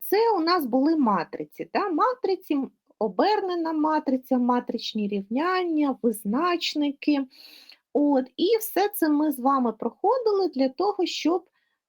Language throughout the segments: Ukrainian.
Це у нас були матриці. Да? Матриці, обернена матриця, матричні рівняння, визначники. От, і все це ми з вами проходили для того, щоб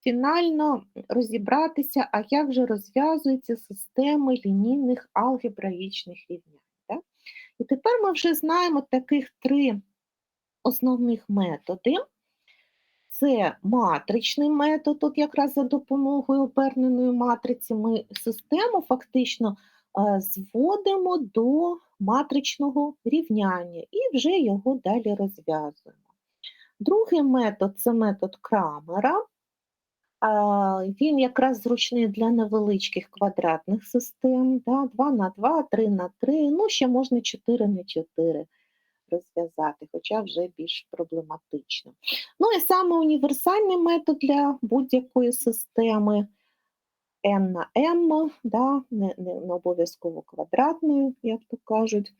фінально розібратися, а як же розв'язуються системи лінійних алгебраїчних рівнянь. Да? І тепер ми вже знаємо таких три основних методи. Це матричний метод, тут якраз за допомогою оберненої матриці ми систему фактично е, зводимо до матричного рівняння і вже його далі розв'язуємо. Другий метод це метод Крамера. Він якраз зручний для невеличких квадратних систем, 2 на 2, 3 на 3, ну ще можна 4 на 4 розв'язати, хоча вже більш проблематично. Ну і саме універсальний метод для будь-якої системи n на m, да, не, не, не обов'язково квадратною, як то кажуть.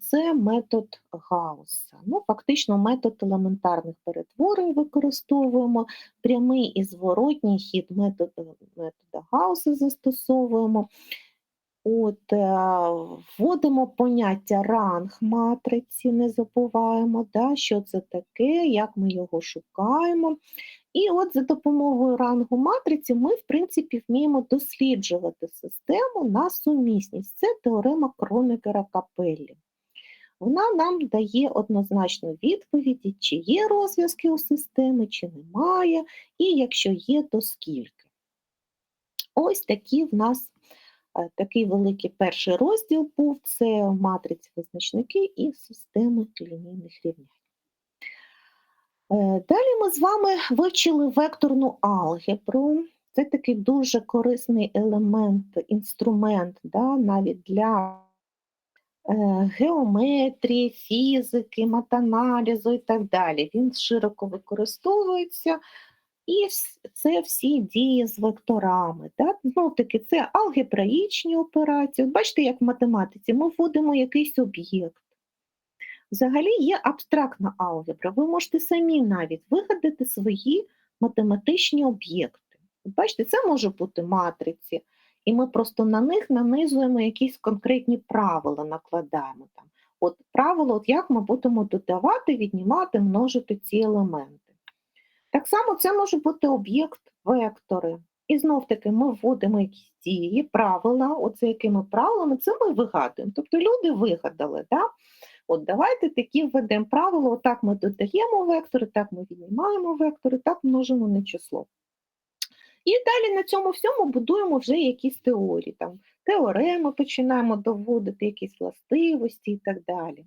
Це метод Гаусса. Ну, фактично, метод елементарних перетворень використовуємо, прямий і зворотній хід метод, метода Гаусса застосовуємо. От, е, вводимо поняття ранг матриці, не забуваємо, да, що це таке, як ми його шукаємо. І от за допомогою рангу матриці ми, в принципі, вміємо досліджувати систему на сумісність. Це теорема Кронекера Капеллі. Вона нам дає однозначну відповідь, чи є розв'язки у системи, чи немає, і якщо є, то скільки. Ось такі в нас такий великий перший розділ був це матриці визначники і системи лінійних рівнянь. Е, далі ми з вами вивчили векторну алгебру. Це такий дуже корисний елемент, інструмент да, навіть для е, геометрії, фізики, матаналізу і так далі. Він широко використовується і це всі дії з векторами. Так? Знов таки, це алгебраїчні операції. Бачите, як в математиці ми вводимо якийсь об'єкт. Взагалі є абстрактна алгебра. Ви можете самі навіть вигадати свої математичні об'єкти. Бачите, це може бути матриці, і ми просто на них нанизуємо якісь конкретні правила, накладаємо там. От правило, от як ми будемо додавати, віднімати, множити ці елементи. Так само це може бути об'єкт вектори. І знов таки ми вводимо якісь дії, правила, оце якими правилами, це ми вигадуємо. Тобто люди вигадали. Да? От давайте такі введемо правила, отак ми додаємо вектори, так ми віднімаємо вектори, так множимо на число. І далі на цьому всьому будуємо вже якісь теорії, там, теореми починаємо доводити, якісь властивості і так далі.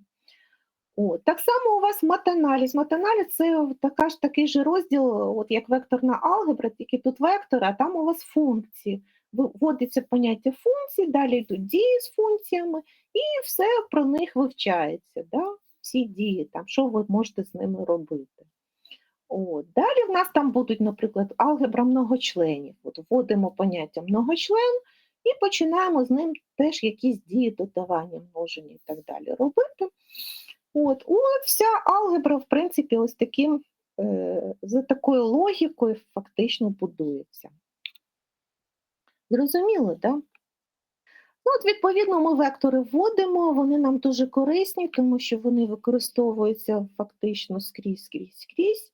О, Так само у вас матаналіз. Матаналіз це така ж такий же розділ, от як векторна алгебра, тільки тут вектори, а там у вас функції. Вводиться поняття функцій, далі йдуть дії з функціями, і все про них вивчається. Да? Всі дії, там, що ви можете з ними робити. От. Далі в нас там будуть, наприклад, алгебра многочленів. От Вводимо поняття многочлен і починаємо з ним теж якісь дії додавання, множення і так далі робити. От, от вся алгебра, в принципі, ось таким, е, за такою логікою фактично будується. Зрозуміло, так? Ну, от, Відповідно, ми вектори вводимо, вони нам дуже корисні, тому що вони використовуються фактично скрізь, скрізь, скрізь.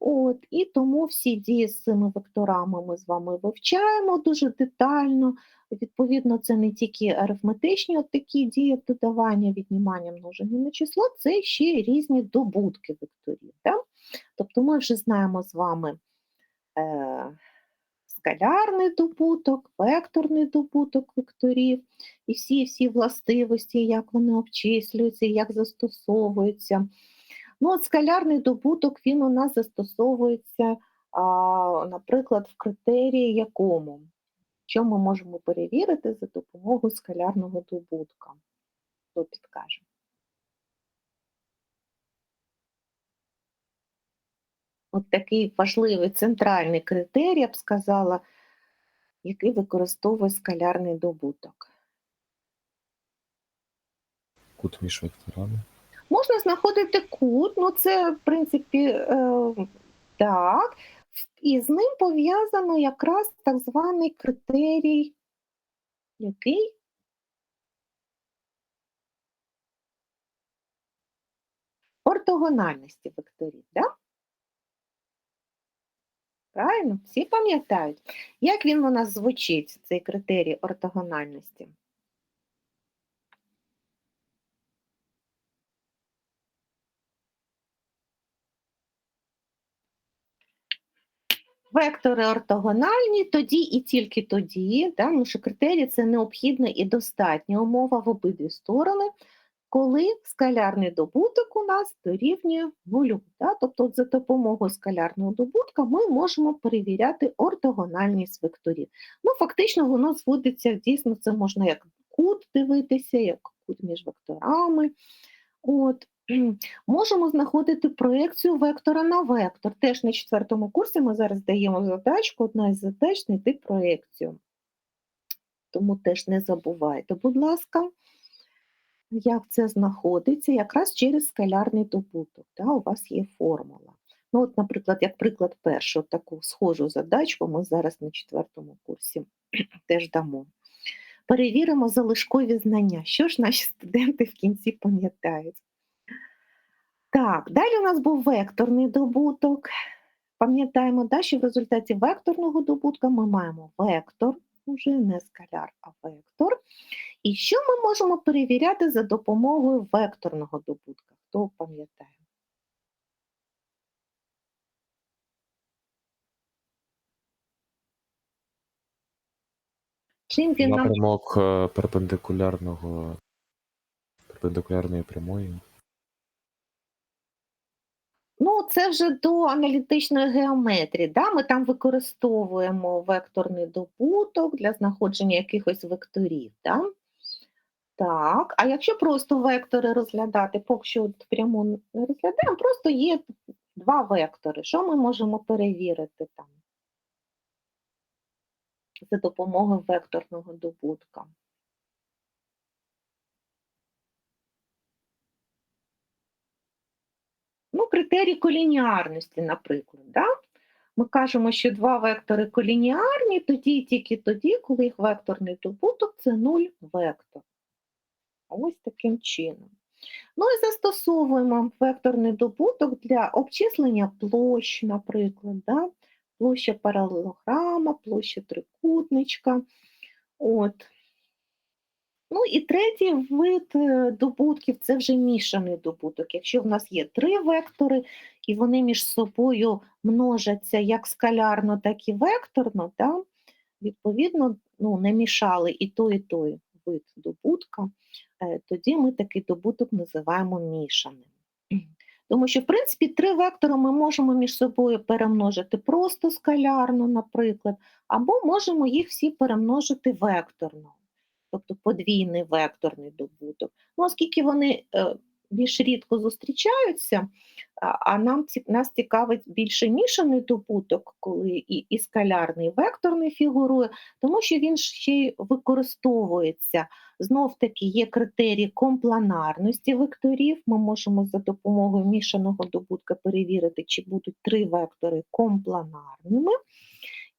От, І тому всі дії з цими векторами ми з вами вивчаємо дуже детально. Відповідно, це не тільки арифметичні от такі дії додавання, віднімання множення на число, це ще різні добутки векторів. Да? Тобто ми вже знаємо з вами е, скалярний добуток, векторний добуток векторів і всі всі властивості, як вони обчислюються, як застосовуються. Ну, от Скалярний добуток він у нас застосовується, а, наприклад, в критерії якому? Що ми можемо перевірити за допомогою скалярного добутка? Хто підкаже? От такий важливий центральний критерій, я б сказала, який використовує скалярний добуток. Кут між векторами. Можна знаходити кут, ну це, в принципі, е, так. І з ним пов'язано якраз так званий критерій, який ортогональності векторів. Да? Правильно, всі пам'ятають. Як він у нас звучить, цей критерій ортогональності? Вектори ортогональні тоді і тільки тоді, да, тому що критерій це необхідна і достатня умова в обидві сторони, коли скалярний добуток у нас дорівнює нулю. Да? Тобто за допомогою скалярного добутка ми можемо перевіряти ортогональність векторів. Ну, фактично, воно зводиться дійсно, це можна як кут дивитися, як кут між векторами. От. Можемо знаходити проекцію вектора на вектор. Теж на четвертому курсі ми зараз даємо задачку, одна із задач знайти проекцію. Тому теж не забувайте, будь ласка, як це знаходиться, якраз через скалярний добуток. Да, у вас є формула. Ну, от, Наприклад, як приклад першого таку схожу задачку ми зараз на четвертому курсі теж дамо. Перевіримо залишкові знання. Що ж наші студенти в кінці пам'ятають? Так, далі у нас був векторний добуток. Пам'ятаємо, да, що в результаті векторного добутка ми маємо вектор, вже не скаляр, а вектор. І що ми можемо перевіряти за допомогою векторного добутка? Хто пам'ятає? Чим він Напрямок е, перпендикулярного перпендикулярної прямої. Ну, це вже до аналітичної геометрії. Да? Ми там використовуємо векторний добуток для знаходження якихось векторів. Да? Так, а якщо просто вектори розглядати, поки що прямо не розглядаємо, просто є два вектори. Що ми можемо перевірити там за допомогою векторного добутка? Ну, критерій колініарності, наприклад. Да? Ми кажемо, що два вектори колініарні тоді і тільки тоді, коли їх векторний добуток це нуль вектор. Ось таким чином. Ну і застосовуємо векторний добуток для обчислення площ, наприклад, да? площа паралелограма, площа трикутничка. От. Ну і третій вид е, добутків це вже мішаний добуток. Якщо в нас є три вектори, і вони між собою множаться як скалярно, так і векторно, да? відповідно, ну, не мішали і той, і той вид добутка, е, тоді ми такий добуток називаємо мішаним. Тому що, в принципі, три вектори ми можемо між собою перемножити просто скалярно, наприклад, або можемо їх всі перемножити векторно тобто подвійний векторний добуток. Ну, оскільки вони е, більш рідко зустрічаються, а, нам нас цікавить більше мішаний добуток, коли і, і скалярний і векторний фігурує, тому що він ще й використовується. Знов таки є критерії компланарності векторів. Ми можемо за допомогою мішаного добутка перевірити, чи будуть три вектори компланарними.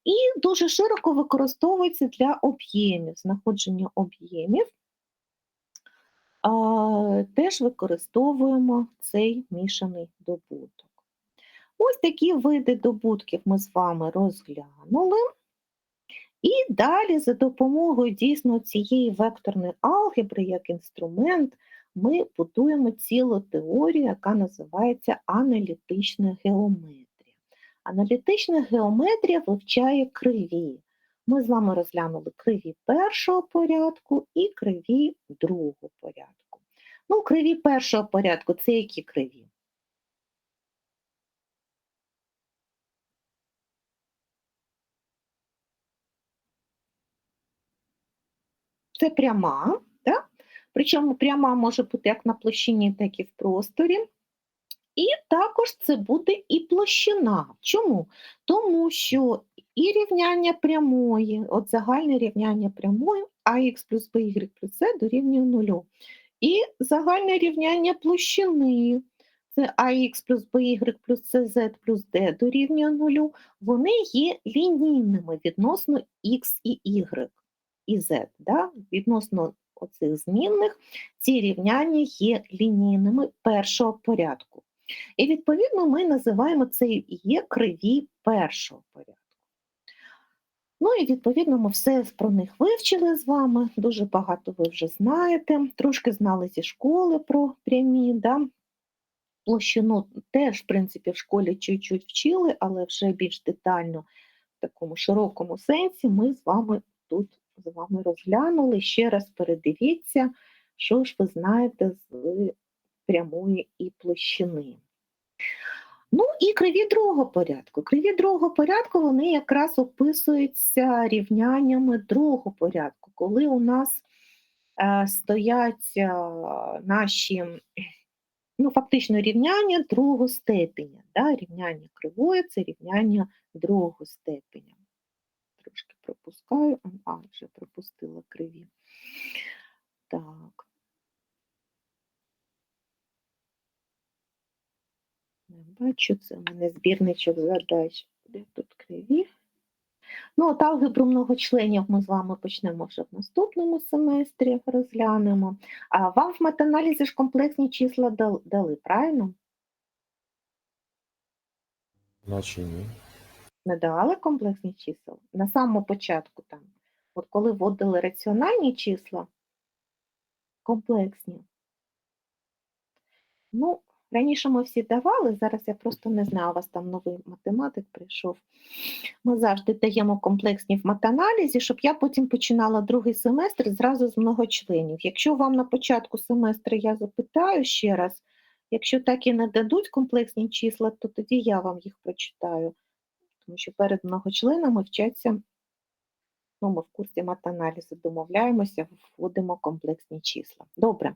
І дуже широко використовується для об'ємів, знаходження об'ємів. Теж використовуємо цей мішаний добуток. Ось такі види добутків ми з вами розглянули. І далі, за допомогою дійсно цієї векторної алгебри як інструмент, ми будуємо цілу теорію, яка називається аналітична геометрія. Аналітична геометрія вивчає криві. Ми з вами розглянули криві першого порядку і криві другого порядку. Ну, криві першого порядку це які криві? Це пряма, да? причому пряма може бути як на площині, так і в просторі. І також це буде і площина. Чому? Тому що і рівняння прямої, от загальне рівняння прямої ax плюс by плюс c дорівнює нулю. І загальне рівняння площини це ax плюс by плюс cz плюс d дорівнює нулю, вони є лінійними відносно x і y і z. Да? Відносно оцих змінних ці рівняння є лінійними першого порядку. І відповідно ми називаємо це є криві першого порядку. Ну і відповідно ми все про них вивчили з вами. Дуже багато ви вже знаєте. Трошки знали зі школи про прямі. Да? Площину теж, в принципі, в школі чуть-чуть вчили, але вже більш детально в такому широкому сенсі ми з вами тут з вами розглянули. Ще раз передивіться, що ж ви знаєте з прямої і площини. Ну і криві другого порядку. Криві другого порядку вони якраз описуються рівняннями другого порядку, коли у нас е, стоять е, наші ну, фактично рівняння другого степеня. Да? Рівняння кривої це рівняння другого степеня. Трошки пропускаю, а вже пропустила криві. Так. Не бачу, це у мене збірничок задач. Де тут криві? Ну, от алгебру многочленів ми з вами почнемо вже в наступному семестрі, розглянемо. А вам в метаналізі ж комплексні числа дали, правильно? Наче ні. Не давали комплексні числа? На самому початку там. От коли вводили раціональні числа, комплексні. Ну, раніше ми всі давали, зараз я просто не знаю, у вас там новий математик прийшов. Ми завжди даємо комплексні в матаналізі, щоб я потім починала другий семестр зразу з многочленів. Якщо вам на початку семестру я запитаю ще раз, якщо так і не дадуть комплексні числа, то тоді я вам їх прочитаю. Тому що перед многочленами вчаться, ну, ми в курсі матаналізу домовляємося, вводимо комплексні числа. Добре.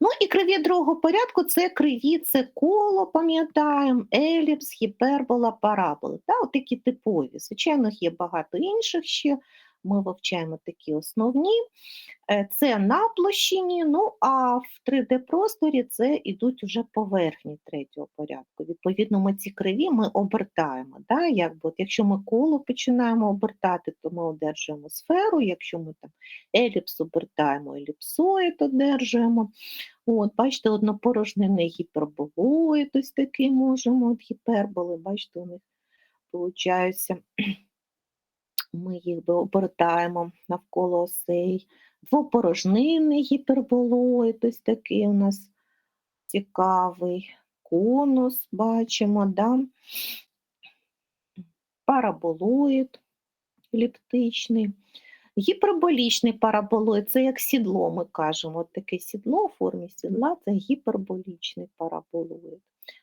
Ну і криві другого порядку це криві, це коло, пам'ятаємо, еліпс, гіпербола, парабола. Та, от такі типові. Звичайно, є багато інших ще. Ми вивчаємо такі основні. Е, Це на площині, ну а в 3D-просторі це йдуть вже поверхні третього порядку. Відповідно, ми ці криві ми обертаємо. Да? Якби, от, якщо ми коло починаємо обертати, то ми одержуємо сферу. Якщо ми там еліпс обертаємо, еліпсоїд одержуємо. От, бачите, однопорожнений гіперболоїд, ось такий можемо, от гіперболи, бачите, у них получаються. Ми їх обертаємо навколо осей. Двопорожнинний гіперболоїд, ось такий у нас цікавий конус, бачимо, да? параболоїд еліптичний. Гіперболічний параболоїд це як сідло, ми кажемо. От таке сідло у формі сідла це гіперболічний параболоїд.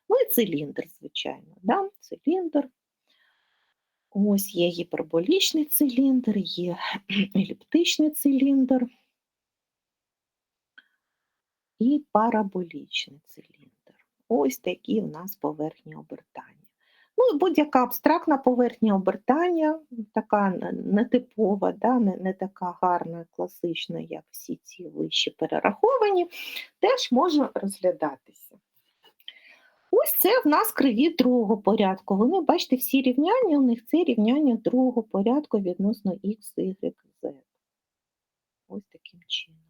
Ну і циліндр, звичайно. Да? Циліндр. Ось є гіперболічний циліндр, є еліптичний циліндр і параболічний циліндр. Ось такі в нас поверхні обертання. Ну будь-яка абстрактна поверхня обертання, така нетипова, да, не, не така гарна, класична, як всі ці вищі перераховані, теж може розглядатися. Ось це в нас криві другого порядку. Вони, бачите, всі рівняння у них це рівняння другого порядку відносно x, y, z. Ось таким чином.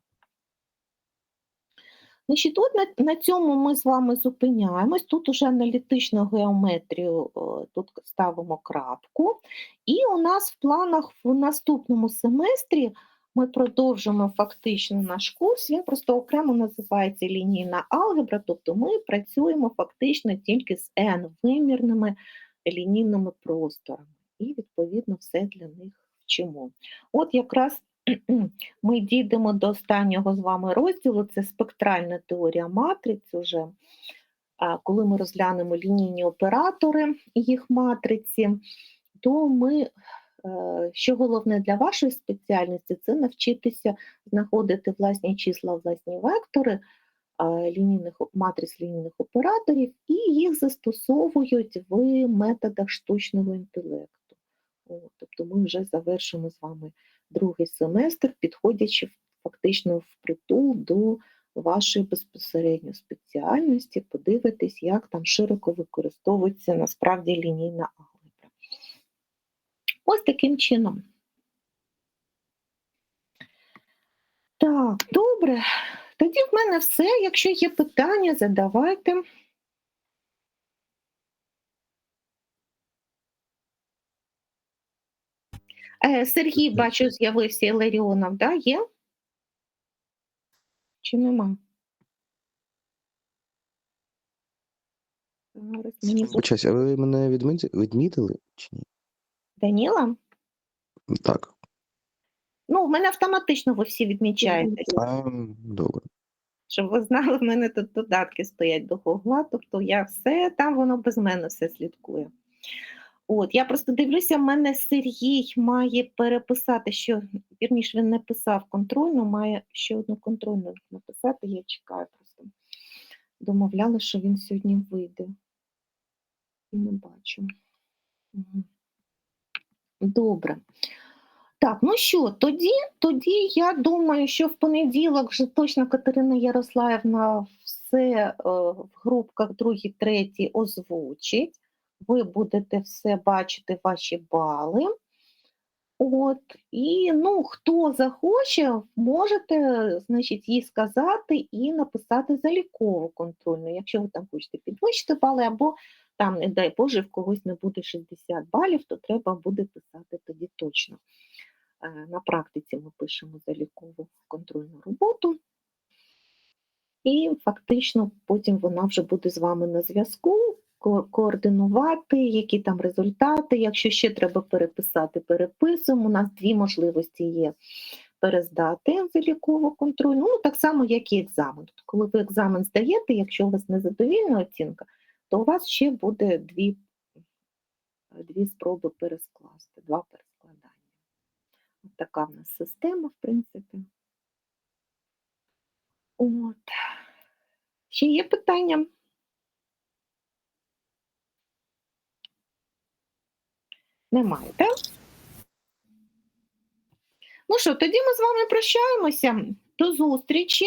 Значить, от на, на цьому ми з вами зупиняємось. Тут уже аналітичну геометрію тут ставимо крапку. І у нас в планах в наступному семестрі ми продовжимо фактично наш курс. Він просто окремо називається лінійна алгебра, тобто ми працюємо фактично тільки з n-вимірними лінійними просторами. І, відповідно, все для них вчимо. От якраз ми дійдемо до останнього з вами розділу, це спектральна теорія матриць уже. Коли ми розглянемо лінійні оператори і їх матриці, то ми, що головне для вашої спеціальності, це навчитися знаходити власні числа, власні вектори лінійних, матриць лінійних операторів, і їх застосовують в методах штучного інтелекту. О, Тобто ми вже завершимо з вами другий семестр, підходячи фактично впритул до вашої безпосередньо спеціальності, подивитись, як там широко використовується насправді лінійна алгебра. Ось таким чином. Так, добре. Тоді в мене все. Якщо є питання, задавайте. Е, Сергій, бачу, з'явився Іларіонов, да? Є? Чи нема? Зараз мені буде- а ви мене відміти- відмітили чи ні? Даніла? Так. Ну, в мене автоматично ви всі відмічаєтесь. А, добре. Щоб ви знали, в мене тут додатки стоять до Гугла, тобто я все, там воно без мене все слідкує. От, я просто дивлюся, в мене Сергій має переписати, що вірніше він не писав контрольну, має ще одну контрольну написати. Я чекаю просто. Домовляли, що він сьогодні вийде. І не бачу. Мгм. Добре. Так, ну що, тоді, тоді я думаю, що в понеділок вже точно Катерина Ярославівна все е, в групках другій, третій озвучить. Ви будете все бачити, ваші бали. От, і ну, хто захоче, можете, значить, їй сказати і написати залікову контрольну, якщо ви там хочете підвищити бали, або там, не дай Боже, в когось не буде 60 балів, то треба буде писати тоді точно. Е, На практиці ми пишемо залікову контрольну роботу. І фактично потім вона вже буде з вами на зв'язку, координувати, які там результати. Якщо ще треба переписати, переписуємо. У нас дві можливості є перездати залікову контрольну, ну так само, як і екзамен. Тобто, коли ви екзамен здаєте, якщо у вас незадовільна оцінка, то у вас ще буде дві, дві спроби перескласти, два перескладання. От така в нас система, в принципі. От. Ще є питання? Немає, так? Ну що, тоді ми з вами прощаємося. До зустрічі.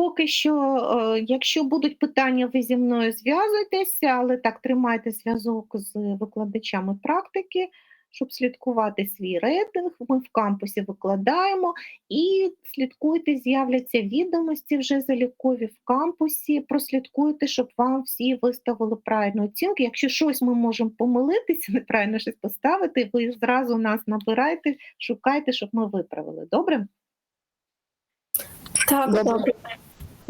Поки що, е, якщо будуть питання, ви зі мною зв'язуйтеся, але так тримайте зв'язок з викладачами практики, щоб слідкувати свій рейтинг. Ми в кампусі викладаємо і слідкуйте, з'являться відомості вже залікові в кампусі. Прослідкуйте, щоб вам всі виставили правильну оцінку. Якщо щось ми можемо помилитися, неправильно щось поставити, ви зразу нас набирайте, шукайте, щоб ми виправили. Добре? Так, добре.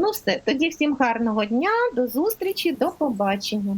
Ну все, тоді всім гарного дня, до зустрічі, до побачення.